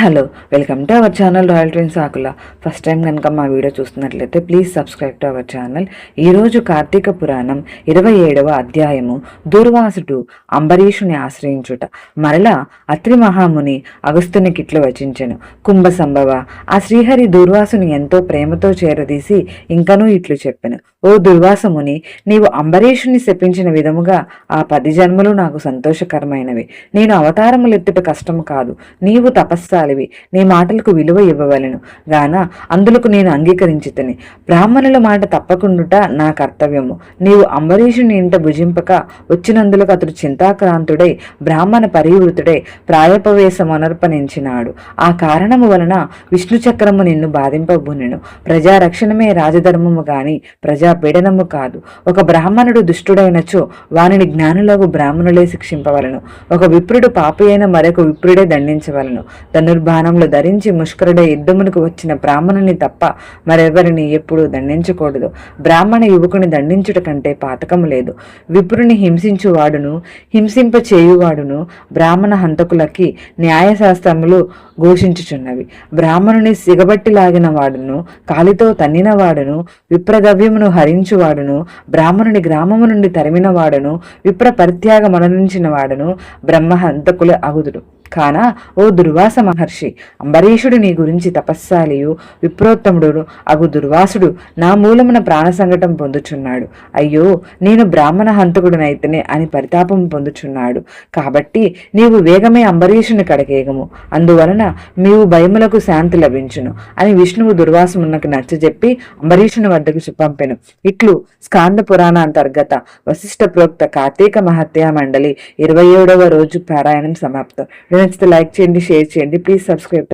Hello welcome to our channel royal trains Akula first time కనుక మా video చూస్తున్నట్లయితే please subscribe to our channel ఈరోజు కార్తీక పురాణం ఇరవై ఏడవ అధ్యాయము దుర్వాసుడు అంబరీషుని ఆశ్రయించుట. మరలా అత్రి మహాముని అగస్తుని కిట్లు వచించెను. కుంభ సంభవ ఆ శ్రీహరి దుర్వాసుని ఎంతో ప్రేమతో చేరదీసి ఇంకనూ ఇట్లు చెప్పెను. ఓ దుర్వాసముని నీవు అంబరీషుని శపించిన విధముగా ఆ పది జన్మలు నాకు సంతోషకరమైనవి. నేను అవతారములెత్తుట కష్టము కాదు. నీవు తపస్సాలివి నీ మాటలకు విలువ ఇవ్వవలెను. గాన అందులకు నేను అంగీకరించితని. బ్రాహ్మణుల మాట తప్పకుండుట నా కర్తవ్యము. నీవు అంబరీషుని ఇంట భుజింపక వచ్చినందులకు అతడు చింతాక్రాంతుడై బ్రాహ్మణ పరివృతుడై ప్రాయపవేశమనర్పణించినాడు. ఆ కారణము వలన విష్ణు చక్రము నిన్ను బాధింపబూనెను. ప్రజారక్షణమే రాజధర్మము గాని ప్రజాపీడనము కాదు. ఒక బ్రాహ్మణుడు దుష్టుడైనచో వానిని జ్ఞానులకు బ్రాహ్మణులే శిక్షింపవలను. ఒక విప్రుడు పాపి అయిన మరొక విప్రుడే దండించవలను. ధనుర్బాణములు ధరించి ముష్కరుడే యుద్ధమునకు వచ్చిన బ్రాహ్మణుని తప్ప మరెవరిని ఎప్పుడూ దండించకూడదు. బ్రాహ్మణ యువకుని దండించుట కంటే పాతకము లేదు. విప్రుని హింసించువాడును హింసింప చేయువాడును బ్రాహ్మణ హంతకులకి న్యాయశాస్త్రములు ఘోషించుచున్నవి. బ్రాహ్మణుని సిగబట్టి లాగిన వాడును కాలితో తన్నిన వాడును హరించువాడును బ్రాహ్మణుని గ్రామము నుండి తరిమిన వాడును విప్ర పరిత్యాగ మనరించిన వాడును బ్రహ్మహంతకులు అగుదుడు కాన? ఓ దుర్వాస మహర్షి అంబరీషుడు నీ గురించి తపస్సాలియు విప్రోత్తముడు అగు దుర్వాసుడు నా మూలమున ప్రాణ సంకటం పొందుచున్నాడు. అయ్యో నేను బ్రాహ్మణ హంతకుడునైతేనే అని పరితాపం పొందుచున్నాడు. కాబట్టి నీవు వేగమే అంబరీషుని కడకేగము అందువలన నీవు భయములకు శాంతి లభించును అని విష్ణువు దుర్వాసమునకు నచ్చజెప్పి అంబరీషుని వద్దకు పంపెను ఇట్లు స్కాంద పురాణ అంతర్గత వశిష్ఠ ప్రోక్త కార్తీక మహత్యా మండలి ఇరవై ఏడవ రోజు పారాయణం సమాప్తం. నచ్చితే లైక్ చేయండి షేర్ చేయండి. Please subscribe